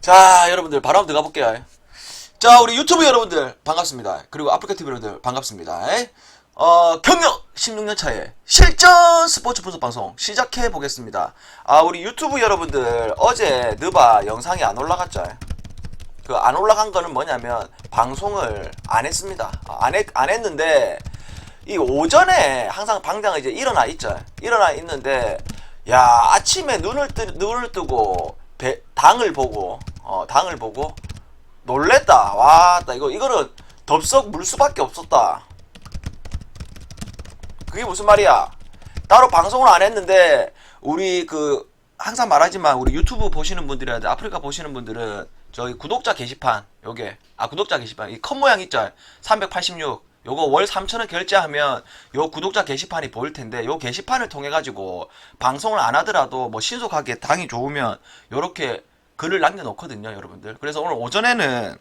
자, 여러분들 바로 한번 들어가 볼게요. 자, 우리 유튜브 여러분들 반갑습니다. 그리고 아프리카 TV 여러분들 반갑습니다. 어, 경력 16년 차에 실전 스포츠 분석 방송 시작해 보겠습니다. 아, 우리 유튜브 여러분들 어제 느바 영상이 안 올라갔죠? 그 안 올라간 거는 뭐냐면 방송을 안 했습니다. 아, 안, 했, 안 했는데 이 오전에 항상 방장은 이제 일어나 있죠. 일어나 있는데 야 아침에 눈을 뜨 눈을 뜨고 배, 당을 보고 어 당을 보고 놀랬다. 와, 나 이거 이거는 덥석 물 수밖에 없었다. 그게 무슨 말이야? 따로 방송을 안 했는데 우리 그 항상 말하지만 우리 유튜브 보시는 분들이라든지 아프리카 보시는 분들은 저희 구독자 게시판 요게 아 구독자 게시판 이컷 모양 있죠? 386 요거 월 3천원 결제하면 요 구독자 게시판이 보일 텐데 요 게시판을 통해 가지고 방송을 안 하더라도 뭐 신속하게 당이 좋으면 요렇게 글을 남겨 놓거든요, 여러분들. 그래서 오늘 오전에는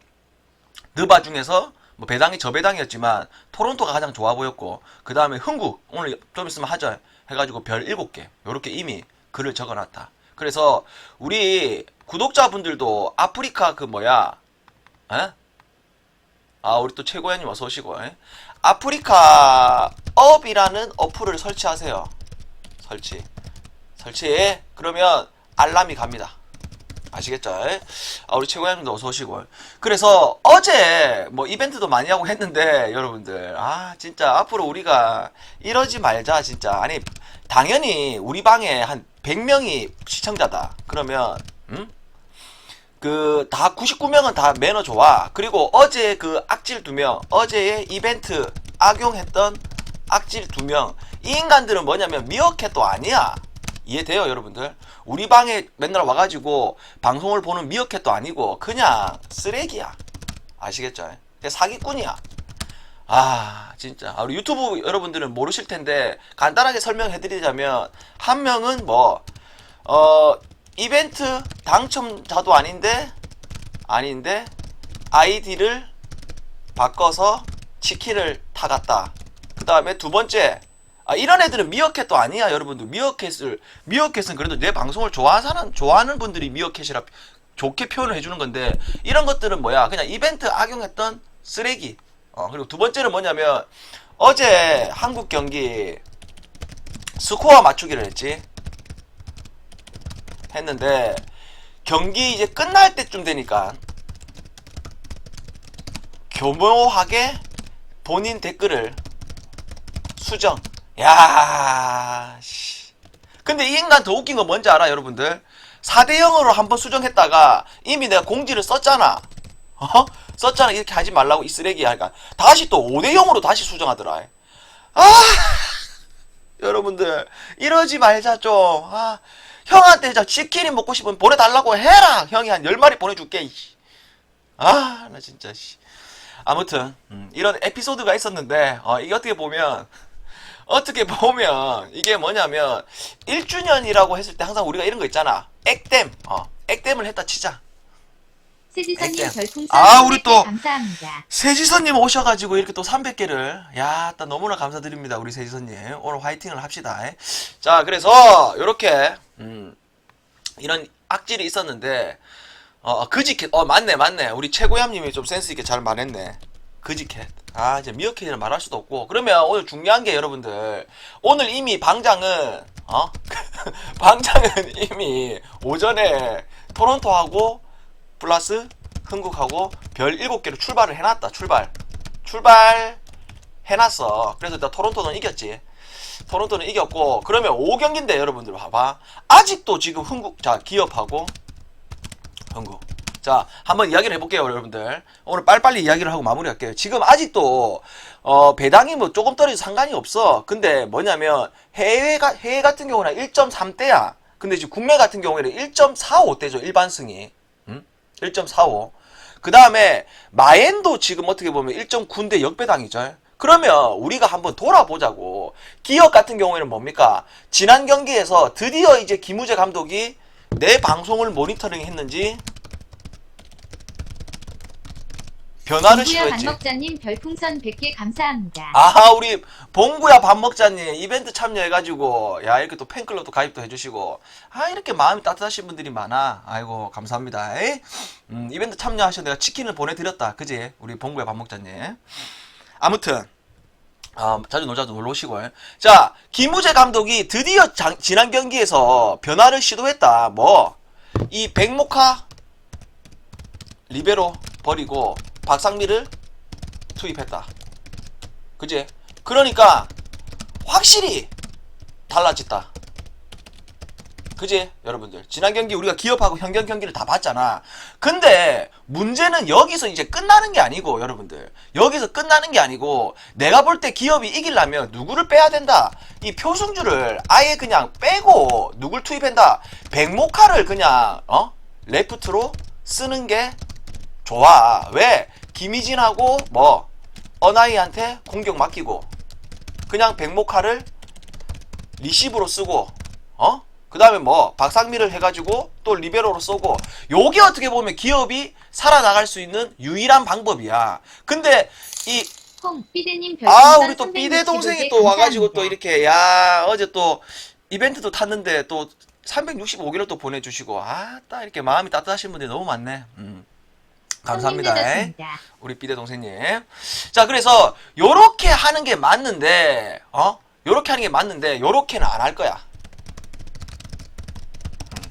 느바 중에서 뭐 배당이 저 배당이었지만 토론토가 가장 좋아 보였고 그 다음에 흥국 오늘 좀 있으면 하죠 해 가지고 별 7개 요렇게 이미 글을 적어 놨다 그래서 우리 구독자분들도 아프리카 그 뭐야 에? 아 우리 또 최고현님 어서 오시고 에? 아프리카 업이라는 어플을 설치하세요 설치 설치 그러면 알람이 갑니다 아시겠죠? 아, 우리 최고양님도 어서 오시고. 그래서 어제 뭐 이벤트도 많이 하고 했는데 여러분들 아 진짜 앞으로 우리가 이러지 말자 진짜 아니 당연히 우리 방에 한 100명이 시청자다. 그러면 음? 그 다 99명은 다 매너 좋아. 그리고 어제 그 악질 두 명, 어제의 이벤트 악용했던 악질 두 명. 이 인간들은 뭐냐면 미어캣도 아니야. 이해돼요, 여러분들? 우리 방에 맨날 와가지고 방송을 보는 미어캣도 아니고 그냥 쓰레기야. 아시겠죠? 사기꾼이야. 아, 진짜. 아, 우리 유튜브 여러분들은 모르실 텐데 간단하게 설명해드리자면 한 명은 뭐, 어, 이벤트 당첨자도 아닌데, 아닌데, 아이디를 바꿔서 치킨을 타갔다. 그 다음에 두 번째, 아, 이런 애들은 미어캣도 아니야, 여러분들. 미어캣을, 미어캣은 그래도 내 방송을 좋아하는, 좋아하는 분들이 미어캣이라 좋게 표현을 해주는 건데, 이런 것들은 뭐야? 그냥 이벤트 악용했던 쓰레기. 어, 그리고 두 번째는 뭐냐면, 어제 한국 경기 스코어 맞추기를 했지. 했는데, 경기 이제 끝날 때쯤 되니까, 교묘하게 본인 댓글을 수정. 야, 씨. 근데 이 인간 더 웃긴 건 뭔지 알아, 여러분들? 4대 0으로 한번 수정했다가 이미 내가 공지를 썼잖아. 어? 썼잖아. 이렇게 하지 말라고 이 쓰레기야. 그러니까 다시 또 5대 0으로 다시 수정하더라. 아, 여러분들 이러지 말자 좀. 아, 형한테 저 치킨이 먹고 싶으면 보내달라고 해라. 형이 한 10마리 보내줄게. 이씨. 아, 나 진짜 씨. 아무튼 음, 이런 에피소드가 있었는데 어, 이게 어떻게 보면 어떻게 보면 이게 뭐냐면 1주년이라고 했을 때 항상 우리가 이런 거 있잖아. 액땜. 어, 액땜을 했다 치자. 세지선님. 별풍선 아, 우리 또- 감사합니다. 세지선님 오셔가지고 이렇게 또 300개를 야, 딱 너무나 감사드립니다. 우리 세지선님 오늘 화이팅을 합시다. 자, 그래서 이렇게 음, 이런 악질이 있었는데 어, 그지캣 어 맞네 맞네 우리 최고얌님이 좀 센스 있게 잘 말했네. 그지캣. 아, 이제 미어캣이라 말할 수도 없고. 그러면 오늘 중요한 게 여러분들 오늘 이미 방장은 어 방장은 이미 오전에 토론토하고 플러스 흥국하고 별 7개로 출발을 해놨다. 출발. 출발 해놨어. 그래서 일단 토론토는 이겼지. 토론토는 이겼고 그러면 5경기인데 여러분들 봐봐. 아직도 지금 흥국 자 기업하고 흥국. 자 한번 이야기를 해볼게요 여러분들. 오늘 빨리빨리 이야기를 하고 마무리할게요. 지금 아직도 어, 배당이 뭐 조금 떨어져 상관이 없어. 근데 뭐냐면 해외가 해외 같은 경우는 1.3대야. 근데 지금 국내 같은 경우에는 1.45대죠 일반승이. 1.45. 그 다음에 마엔도 지금 어떻게 보면 1.9인데 역배당이죠. 그러면 우리가 한번 돌아보자고. 기업 같은 경우에는 뭡니까? 지난 경기에서 드디어 이제 김우재 감독이 내 방송을 모니터링 했는지 변화를 시도했지. 박먹자님 별풍선 100개 감사합니다. 아 우리 봉구야 밥 먹자님 이벤트 참여해가지고 야 이렇게 또 팬클럽도 가입도 해주시고 아 이렇게 마음이 따뜻하신 분들이 많아 아이고 감사합니다 에이? 음, 이벤트 참여하셔서 내가 치킨을 보내드렸다 그지 우리 봉구야 밥 먹자님 아무튼 아, 자주 놀자도 놀러 오시고 자 김우재 감독이 드디어 장- 지난 경기에서 변화를 시도했다 뭐 이 백목화 리베로 버리고 박상미를 투입했다 그지? 그러니까 확실히 달라졌다. 그지? 여러분들. 지난 경기 우리가 기업하고 현경 경기를 다 봤잖아. 근데 문제는 여기서 이제 끝나는 게 아니고 여러분들. 여기서 끝나는 게 아니고 내가 볼 때 기업이 이기려면 누구를 빼야 된다. 이 표승주를 아예 그냥 빼고 누굴 투입한다. 백목화를 그냥 어? 레프트로 쓰는 게 좋아. 왜? 김희진하고 뭐 어나이한테 공격 맡기고 그냥 백목화를 리시브로 쓰고 어? 그 다음에 뭐 박상미를 해가지고 또 리베로로 쏘고 요게 어떻게 보면 기업이 살아나갈 수 있는 유일한 방법이야 근데 이콩 삐대님 아, 우리 또 365개 삐대 동생이 또 와가지고 또 감사합니다. 이렇게, 야, 어제 또 이벤트도 탔는데 또 365개를 또 보내주시고, 아, 딱 이렇게 마음이 따뜻하신 분들이 너무 많네. 음. 감사합니다. 우리 삐대 동생님. 자, 그래서 요렇게 하는 게 맞는데, 어? 요렇게 하는 게 맞는데, 요렇게는 안 할 거야.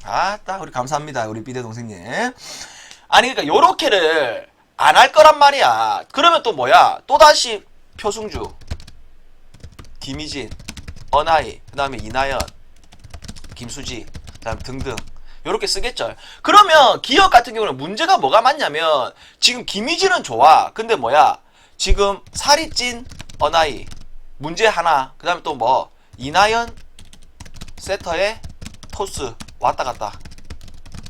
음, 아따, 우리 감사합니다. 우리 삐대 동생님. 아니, 그러니까 요렇게를 안 할 거란 말이야. 그러면 또 뭐야? 또다시 표승주, 김희진, 어나이, 그 다음에 이나연, 김수지, 그 다음 등등. 요렇게 쓰겠죠. 그러면 기업 같은 경우는 문제가 뭐가 많냐면 지금 김희진은 좋아. 근데 뭐야? 지금 살이 찐 어나이 문제 하나. 그 다음에 또 뭐 이나연 세터에 토스 왔다 갔다.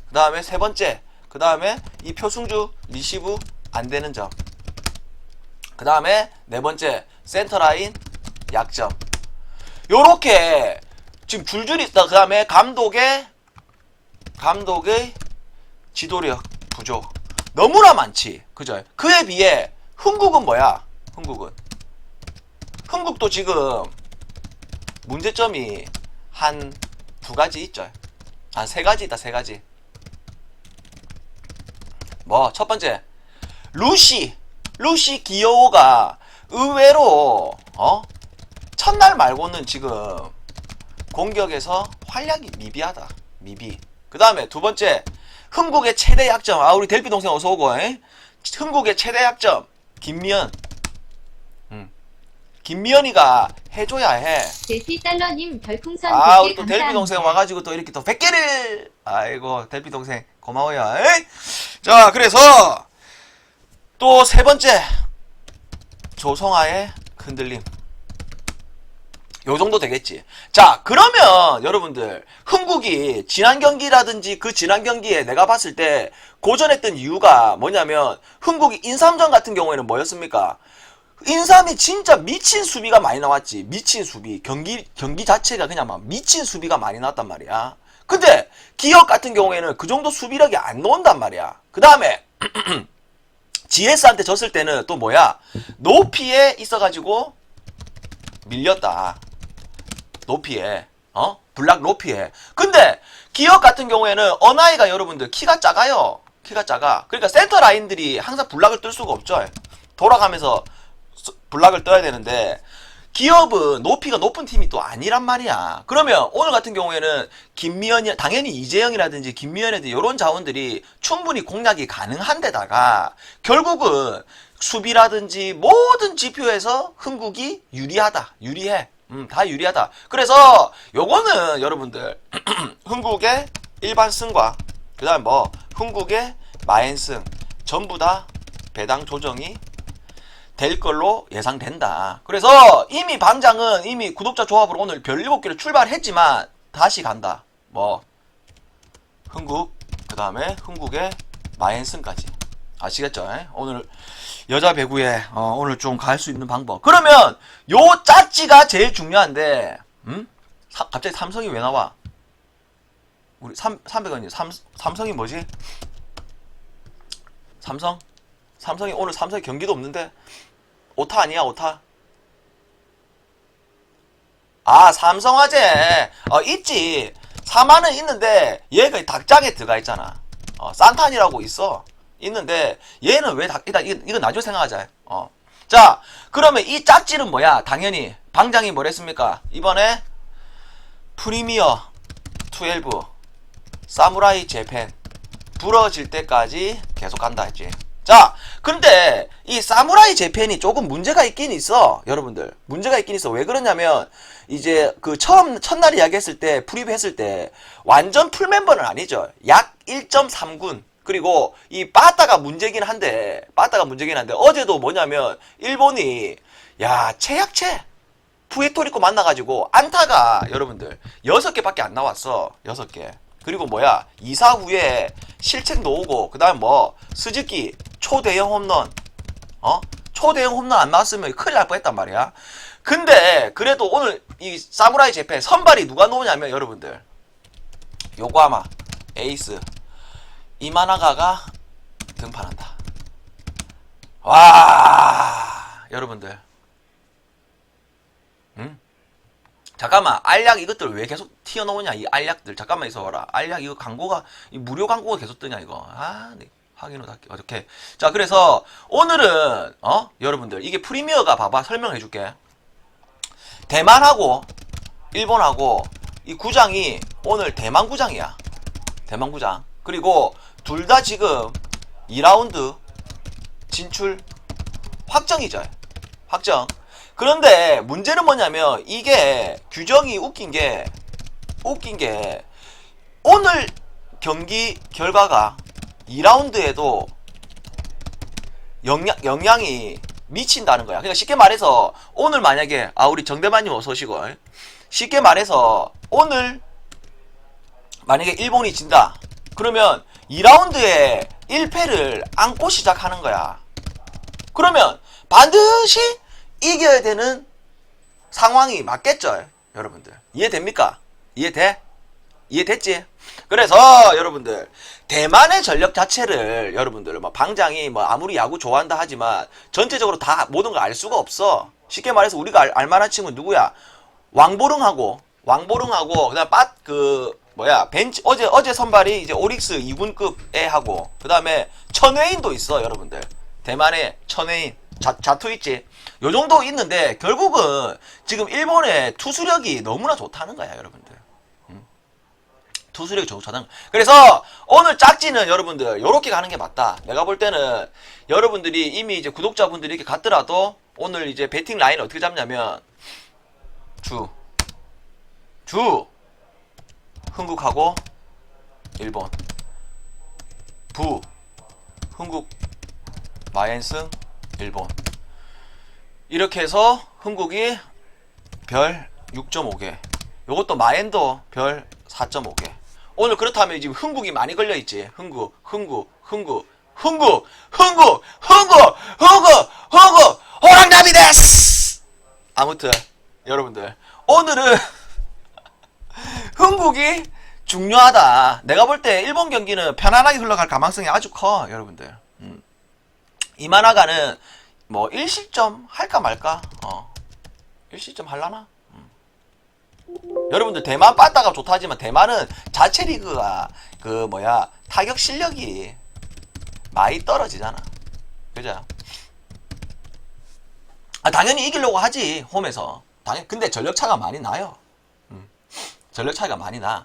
그 다음에 세 번째. 그 다음에 이 표승주 리시브 안 되는 점. 그 다음에 네 번째 센터라인 약점. 요렇게 지금 줄줄이 있다. 그 다음에 감독의 감독의 지도력 부족 너무나 많지 그죠 그에 비해 흥국은 뭐야 흥국은 흥국도 지금 문제점이 한 두 가지 있죠 한세 가지 있다 세 가지. 뭐 첫 번째. 루시. 루시 기여오가 의외로 어? 첫날 말고는 지금 공격에서 활약이 미비하다. 미비. 그 다음에 두 번째. 흥국의 최대 약점. 아 우리 델피 동생 어서 오고 에? 흥국의 최대 약점. 김미연. 음. 김미연이가 해줘야 해 델피 달러님 별풍선 아, 100개 우리 또 델피 감사합니다. 동생 와가지고 또 이렇게 또 100개를! 아이고, 델피 동생, 고마워요. 에이? 자, 그래서, 또 세 번째. 조성아의 흔들림. 요 정도 되겠지. 자, 그러면 여러분들, 흥국이 지난 경기라든지 그 지난 경기에 내가 봤을 때 고전했던 이유가 뭐냐면, 흥국이 인삼전 같은 경우에는 뭐였습니까? 인삼이 진짜 미친 수비가 많이 나왔지. 미친 수비. 경기, 경기 자체가 그냥 막 미친 수비가 많이 나왔단 말이야. 근데, 기업 같은 경우에는 그 정도 수비력이 안 나온단 말이야. 그 다음에, GS한테 졌을 때는 또 뭐야? 높이에 있어가지고, 밀렸다. 높이에. 어? 블락 높이에. 근데, 기업 같은 경우에는 어나이가 여러분들 키가 작아요. 키가 작아. 그러니까 센터 라인들이 항상 블락을 뜰 수가 없죠. 돌아가면서 스- 블락을 떠야 되는데 기업은 높이가 높은 팀이 또 아니란 말이야. 그러면 오늘 같은 경우에는 김미연이 당연히 이재영이라든지 김미연이라든지 이런 자원들이 충분히 공략이 가능한 데다가 결국은 수비라든지 모든 지표에서 흥국이 유리하다. 유리해. 음, 다 유리하다. 그래서 요거는 여러분들 흥국의 일반 승과 그다음 뭐 흥국의 마엔 승 전부 다 배당 조정이 될 걸로 예상된다. 그래서 이미 방장은 이미 구독자 조합으로 오늘 별 7개를 출발했지만 다시 간다. 뭐 흥국 그 다음에 흥국의 마엔슨까지 아시겠죠? 에? 오늘 여자 배구에 어, 오늘 좀 갈 수 있는 방법. 그러면 요 짜찌가 제일 중요한데 음? 사- 갑자기 삼성이 왜 나와? 우리 3 300원이 삼 삼성이 뭐지? 삼성? 삼성이 오늘 삼성이 경기도 없는데 오타 아니야 오타? 아 삼성화재. 어 있지. 4만은 있는데 얘가 닭장에 들어가 있잖아. 어 산탄이라고 있어. 있는데 얘는 왜 닭, 일단 이거, 이거 나중에 생각하자. 어 자 그러면 이 짝지는 뭐야? 당연히 방장이 뭐랬습니까? 이번에 프리미어 12 사무라이 재팬 부러질 때까지 계속 간다 했지. 자, 근데 이 사무라이 재팬이 조금 문제가 있긴 있어. 여러분들. 문제가 있긴 있어. 왜 그러냐면 이제 그 처음 첫날 이야기했을 때 프리뷰 했을 때 완전 풀 멤버는 아니죠. 약 1.3군. 그리고 이 빠따가 문제긴 한데 빠따가 문제긴 한데 어제도 뭐냐면 일본이 야, 최약체 푸에토리코 만나가지고 안타가 여러분들 여섯 개밖에 안 나왔어 여섯 개 그리고 뭐야 이사 후에 실책도 오고 그 다음 뭐 스즈키 초대형 홈런 어? 초대형 홈런 안 나왔으면 큰일 날 뻔했단 말이야. 근데 그래도 오늘 이 사무라이 재팬 선발이 누가 놓으냐면 여러분들. 요코하마 에이스. 이마나가가 등판한다. 와 여러분들 잠깐만 알약 이것들 왜 계속 튀어나오냐 이 알약들. 잠깐만 있어봐라. 알약 이거 광고가 이 무료 광고가 계속 뜨냐 이거. 아 네. 확인 후 닫기 어떻게 자 그래서 오늘은 어 여러분들 이게 프리미어가 봐봐. 설명해 줄게. 대만하고 일본하고 이 구장이 오늘 대만 구장이야. 대만 구장. 그리고 둘 다 지금 2라운드 진출 확정이죠. 확정 그런데 문제는 뭐냐면 이게 규정이 웃긴 게 웃긴 게 오늘 경기 결과가 2라운드에도 영향, 영향이 미친다는 거야. 그러니까 쉽게 말해서 오늘 만약에 아 우리 정대만님 어서 오시고 쉽게 말해서 오늘 만약에 일본이 진다. 그러면 2라운드에 1패를 안고 시작하는 거야. 그러면 반드시 이겨야 되는 상황이 맞겠죠, 여러분들. 이해됩니까? 이해돼? 이해됐지? 그래서 여러분들 대만의 전력 자체를 여러분들 뭐 방장이 뭐 아무리 야구 좋아한다 하지만 전체적으로 다 모든 걸 알 수가 없어. 쉽게 말해서 우리가 알, 알 만한 친구는 누구야? 왕보릉하고 왕보릉하고 그다음 빠그 뭐야 벤치 어제 어제 선발이 이제 오릭스 2군급에 하고 그다음에 천웨인도 있어 여러분들 대만의 천웨인 자, 자투 있지 요 정도 있는데 결국은 지금 일본의 투수력이 너무나 좋다는 거야 여러분들. 음. 투수력이 좋다는 그래서 오늘 짝지는 여러분들 요렇게 가는 게 맞다. 내가 볼 때는 여러분들이 이미 이제 구독자분들이 이렇게 갔더라도 오늘 이제 배팅 라인 어떻게 잡냐면 주. 주. 흥국하고 일본. 부. 흥국 마엔승 일본 이렇게 해서 흥국이 별 6.5개 요것도 마엔도 별 4.5개 오늘 그렇다면 지금 흥국이 많이 걸려있지 흥국 흥국 흥국 흥국 흥국 흥국 흥국 흥국 호랑나비 데스 아무튼 여러분들 오늘은 흥국이 중요하다. 내가 볼 때 일본 경기는 편안하게 흘러갈 가능성이 아주 커, 여러분들. 음. 이만화가는 뭐 1실점 할까 말까? 어. 1실점 할라나? 음. 여러분들 대만 빠따가 좋다 하지만 대만은 자체 리그가 그 뭐야 타격 실력이 많이 떨어지잖아. 그죠? 아, 당연히 이기려고 하지 홈에서. 당연 근데 전력 차가 많이 나요. 전력 차이가 많이 나.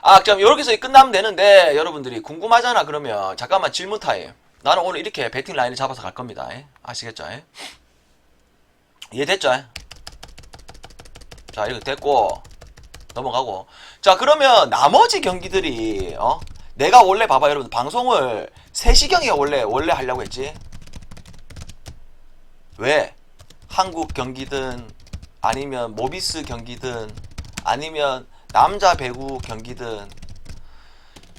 아, 그럼 이렇게 해서 끝나면 되는데 여러분들이 궁금하잖아. 그러면 잠깐만 질문 타임. 나는 오늘 이렇게 배팅 라인을 잡아서 갈 겁니다. 예? 아시겠죠? 예? 이해됐죠? 예? 자, 이렇게 됐고 넘어가고. 자, 그러면 나머지 경기들이 어? 내가 원래 봐봐 여러분 방송을 3시경에 원래 원래 하려고 했지. 왜? 한국 경기든 아니면 모비스 경기든 아니면 남자 배구 경기든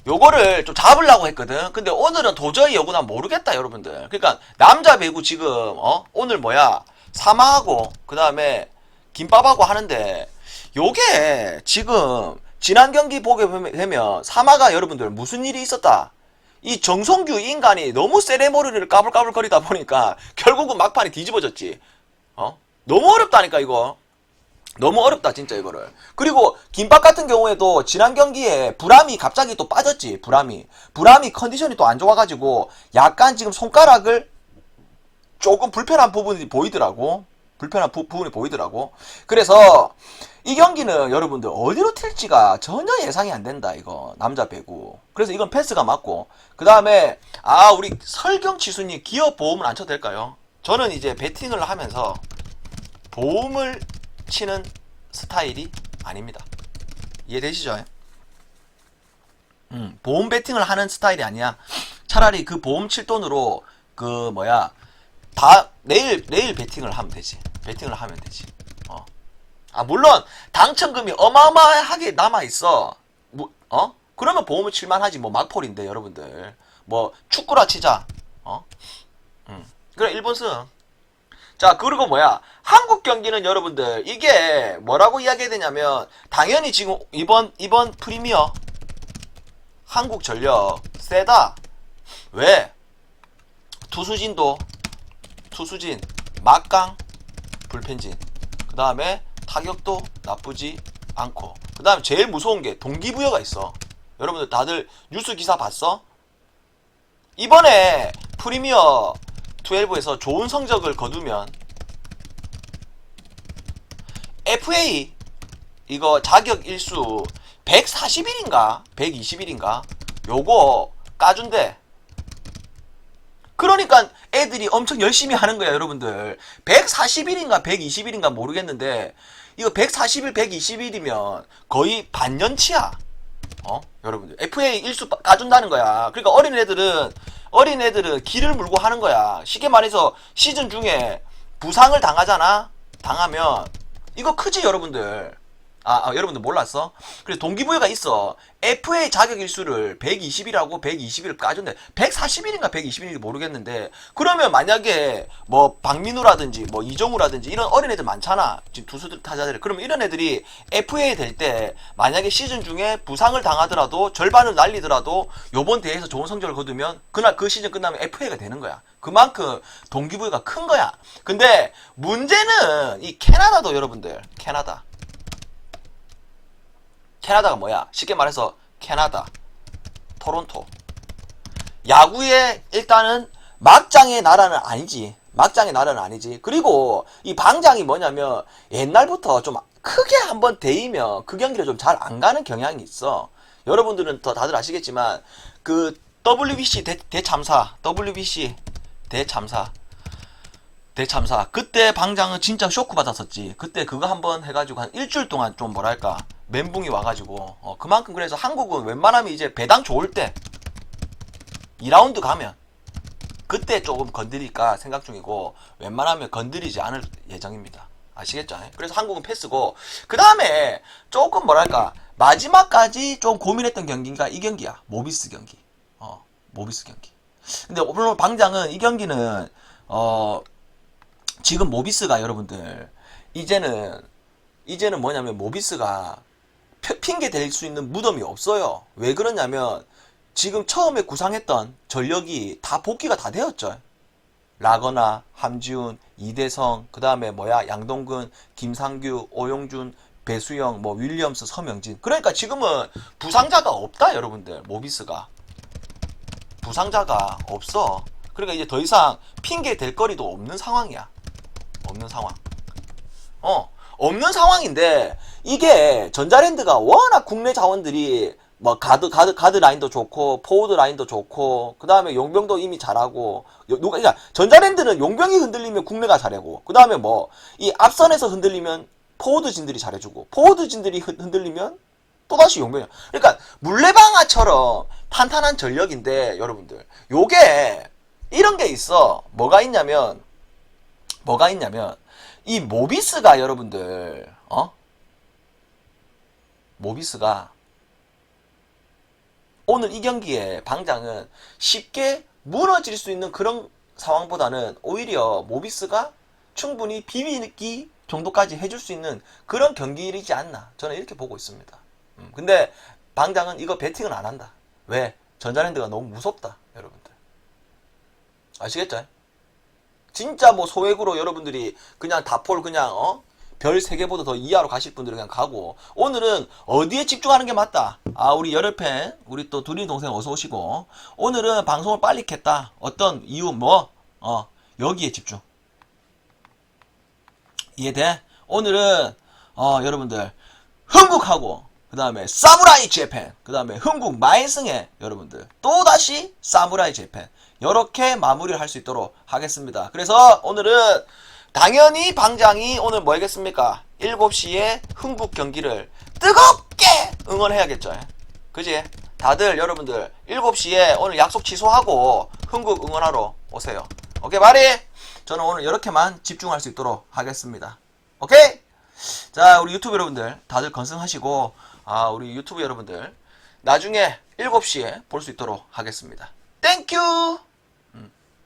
요거를 좀 잡으려고 했거든. 근데 오늘은 도저히 요거 난 모르겠다, 여러분들. 그러니까 남자 배구 지금 어 오늘 뭐야 사마하고 그 다음에 김밥하고 하는데 요게 지금 지난 경기 보게 되면 사마가 여러분들 무슨 일이 있었다. 이 정성규 인간이 너무 세레모니를 까불까불거리다 보니까 결국은 막판에 뒤집어졌지. 어? 너무 어렵다니까 이거. 너무 어렵다 진짜 이거를. 그리고 김밥 같은 경우에도 지난 경기에 불암이 갑자기 또 빠졌지. 불암이. 불암이 컨디션이 또 안 좋아가지고 약간 지금 손가락을 조금 불편한 부분이 보이더라고. 불편한 부, 분이 보이더라고. 그래서 이 경기는 여러분들 어디로 튈지가 전혀 예상이 안 된다 이거 남자 배구. 그래서 이건 패스가 맞고 그 다음에 아 우리 설경 지수님 기업 보험은 안 쳐도 될까요? 저는 이제 베팅을 하면서 보험을 치는 스타일이 아닙니다. 이해되시죠? 음, 보험 베팅을 하는 스타일이 아니야. 차라리 그 보험 칠 돈으로 그 뭐야 다 내일 내일 베팅을 하면 되지. 베팅을 하면 되지. 어. 아 물론 당첨금이 어마어마하게 남아 있어. 뭐, 어? 그러면 보험을 칠만하지. 뭐 막폴인데 여러분들. 뭐 축구라 치자. 어? 음. 그래 일본 승. 자, 그리고 뭐야. 한국 경기는 여러분들, 이게 뭐라고 이야기해야 되냐면, 당연히 지금 이번, 이번 프리미어, 한국 전력, 세다. 왜? 투수진도, 투수진, 막강, 불펜진. 그 다음에 타격도 나쁘지 않고. 그 다음에 제일 무서운 게 동기부여가 있어. 여러분들 다들 뉴스 기사 봤어? 이번에 프리미어 12에서 좋은 성적을 거두면 FA 이거 자격 일수 140일인가? 120일인가? 요거 까준대. 그러니까 애들이 엄청 열심히 하는 거야 여러분들. 140일인가 120일인가 모르겠는데 이거 140일 120일이면 거의 반년치야. 어? 여러분들 FA 일수 빠- 까준다는 거야. 그러니까 어린 애들은 어린 애들은 길을 물고 하는 거야. 쉽게 말해서 시즌 중에 부상을 당하잖아. 당하면 이거 크지 여러분들. 아, 아, 여러분들 몰랐어? 그래서 동기부여가 있어. FA 자격 일수를 120이라고 120을 까준대. 140일인가 120일인지 모르겠는데. 그러면 만약에 뭐 박민우라든지 뭐 이정우라든지 이런 어린 애들 많잖아. 지금 투수들 타자들. 그러면 이런 애들이 FA 될 때 만약에 시즌 중에 부상을 당하더라도 절반을 날리더라도 요번 대회에서 좋은 성적을 거두면 그날 그 시즌 끝나면 FA가 되는 거야. 그만큼 동기부여가 큰 거야. 근데 문제는 이 캐나다도 여러분들 캐나다. 캐나다가 뭐야? 쉽게 말해서 캐나다, 토론토. 야구의 일단은 막장의 나라는 아니지. 막장의 나라는 아니지. 그리고 이 방장이 뭐냐면 옛날부터 좀 크게 한번 데이면 그 경기를 좀 잘 안 가는 경향이 있어. 여러분들은 더 다들 아시겠지만 그 WBC 대, 대참사, WBC 대참사, 대참사. 그때 방장은 진짜 쇼크 받았었지. 그때 그거 한번 해가지고 한 일주일 동안 좀 뭐랄까 멘붕이 와가지고 어, 그만큼 그래서 한국은 웬만하면 이제 배당 좋을 때 2라운드 가면 그때 조금 건드릴까 생각 중이고 웬만하면 건드리지 않을 예정입니다. 아시겠죠? 그래서 한국은 패스고 그 다음에 조금 뭐랄까 마지막까지 좀 고민했던 경기가 이 경기야 모비스 경기. 어 모비스 경기. 근데 물론 방장은 이 경기는 어 지금 모비스가 여러분들 이제는 이제는 뭐냐면 모비스가 펴- 핑계 댈 수 있는 무덤이 없어요. 왜 그러냐면 지금 처음에 구상했던 전력이 다 복귀가 다 되었죠. 라거나, 함지훈, 이대성, 그 다음에 뭐야 양동근, 김상규, 오용준, 배수영, 뭐 윌리엄스, 서명진. 그러니까 지금은 부상자가 없다 여러분들 모비스가 부상자가 없어. 그러니까 이제 더 이상 핑계 댈 거리도 없는 상황이야. 없는 상황. 어, 없는 상황인데 이게 전자랜드가 워낙 국내 자원들이 뭐 가드 가드 가드 라인도 좋고 포워드 라인도 좋고 그 다음에 용병도 이미 잘하고 요- 누가 그러니까 전자랜드는 용병이 흔들리면 국내가 잘하고 그 다음에 뭐 이 앞선에서 흔들리면 포워드 진들이 잘해주고 포워드 진들이 흔- 흔들리면 또다시 용병이야. 그러니까 물레방아처럼 탄탄한 전력인데 여러분들 요게 이런 게 있어. 뭐가 있냐면 뭐가 있냐면 이 모비스가 여러분들 어 모비스가 오늘 이 경기에 방장은 쉽게 무너질 수 있는 그런 상황보다는 오히려 모비스가 충분히 비비기 정도까지 해줄 수 있는 그런 경기이지 않나 저는 이렇게 보고 있습니다. 음, 근데 방장은 이거 배팅은 안 한다. 왜? 전자랜드가 너무 무섭다, 여러분들. 아시겠죠? 진짜 뭐 소액으로 여러분들이 그냥 다폴 그냥 어? 별 3개보다 더 이하로 가실 분들은 그냥 가고. 오늘은 어디에 집중하는 게 맞다? 아 우리 열혈팬 우리 또 두린 동생 어서 오시고. 오늘은 방송을 빨리 켰다. 어떤 이유 뭐? 어, 여기에 집중. 이해돼? 오늘은 어, 여러분들 흥국하고 그 다음에 사무라이 재팬 그 다음에 흥국 마인승의 여러분들 또다시 사무라이 재팬 이렇게 마무리를 할 수 있도록 하겠습니다 그래서 오늘은 당연히 방장이 오늘 뭐 하겠습니까 7시에 흥국 경기를 뜨겁게 응원해야겠죠 그지? 다들 여러분들 7시에 오늘 약속 취소하고 흥국 응원하러 오세요 오케이 말이? 저는 오늘 이렇게만 집중할 수 있도록 하겠습니다 오케이? 자, 우리 유튜브 여러분들 다들 건승하시고 아, 우리 유튜브 여러분들 나중에 7시에 볼 수 있도록 하겠습니다. 땡큐.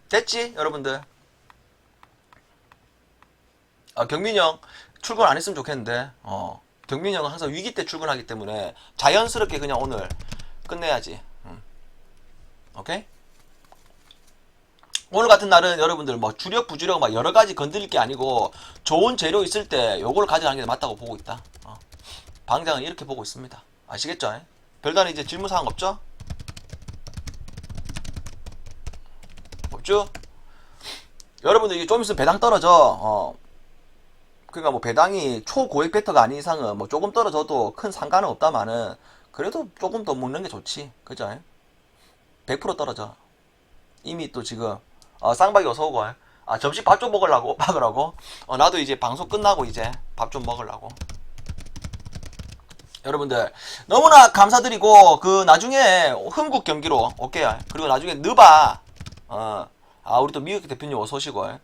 음, 됐지, 여러분들? 아, 경민이 형 출근 안 했으면 좋겠는데. 어. 경민이 형은 항상 위기 때 출근하기 때문에 자연스럽게 그냥 오늘 끝내야지. 음. 오케이? 오늘 같은 날은 여러분들 뭐 주력 부주력 막 여러 가지 건드릴 게 아니고 좋은 재료 있을 때 요걸 가져가는 게 맞다고 보고 있다. 어. 방장은 이렇게 보고 있습니다. 아시겠죠? 별다른 이제 질문 사항 없죠? 없죠? 여러분들 이게 좀 있으면 배당 떨어져. 어. 그러니까 뭐 배당이 초고액 배터가 아닌 이상은 뭐 조금 떨어져도 큰 상관은 없다마는 그래도 조금 더 먹는 게 좋지. 그죠? 100% 떨어져. 이미 또 지금 어, 쌍박이 어서 오고 아 점심 밥 좀 먹으려고 먹으라고 어, 나도 이제 방송 끝나고 이제 밥 좀 먹으려고 여러분들 너무나 감사드리고 그 나중에 흥국 경기로 올게요 그리고 나중에 느바 어, 아 우리 또 미국 대표님 어서 오시고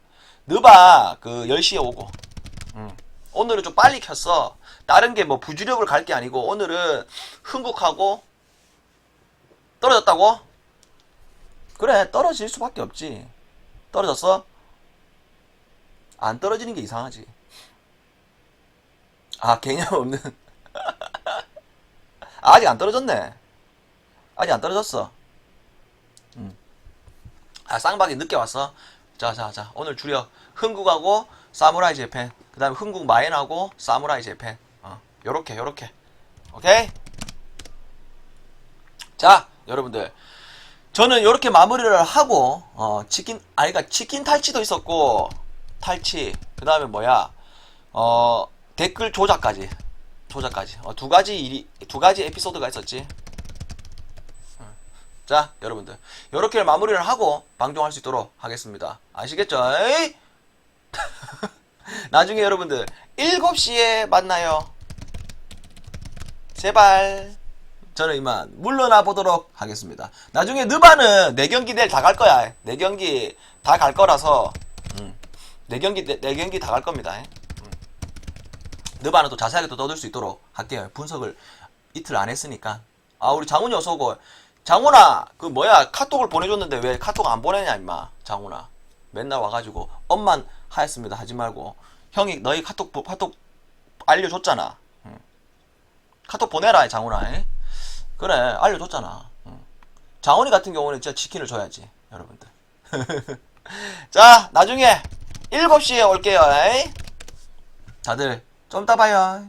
느바 그 10시에 오고 음. 오늘은 좀 빨리 켰어 다른 게 뭐 부주력을 갈 게 아니고 오늘은 흥국하고 떨어졌다고? 그래 떨어질 수밖에 없지 떨어졌어? 안 떨어지는 게 이상하지 아 개념 없는 아직 안 떨어졌네 아직 안 떨어졌어 음. 아 쌍박이 늦게 왔어. 자자자 오늘 주력 흥국하고 사무라이 재팬. 그 다음에 흥국 마엔하고 사무라이 재팬. 어, 요렇게 요렇게. 오케이? 자 여러분들. 저는 이렇게 마무리를 하고 어 치킨 아니 그러니까 치킨 탈취도 있었고 탈취. 그 다음에 뭐야? 어 댓글 조작까지. 조작까지. 어, 두 가지 일이 두 가지 에피소드가 있었지. 음. 자 여러분들 이렇게 마무리를 하고 방송할 수 있도록 하겠습니다 아시겠죠? 나중에 여러분들 7시에 만나요 제발 저는 이만 물러나 보도록 하겠습니다. 나중에 느바는 네 경기 내일 다 갈 거야. 네 경기 다 갈 거라서 음. 네 경기 네, 네 경기 다 갈 겁니다. 음. 느바는 또 자세하게 또 떠들 수 있도록 할게요. 분석을 이틀 안 했으니까. 아 우리 장훈이 어서 오고. 장훈아 그 뭐야 카톡을 보내줬는데 왜 카톡 안 보내냐 임마 장훈아 맨날 와가지고 엄만 하였습니다 하지 말고 형이 너희 카톡 보- 카톡 알려줬잖아 음. 카톡 보내라 장훈아 에? 그래 알려줬잖아 응. 장원이 같은 경우는 진짜 치킨을 줘야지 여러분들 자 나중에 7시에 올게요 에이? 다들 좀 이따 봐요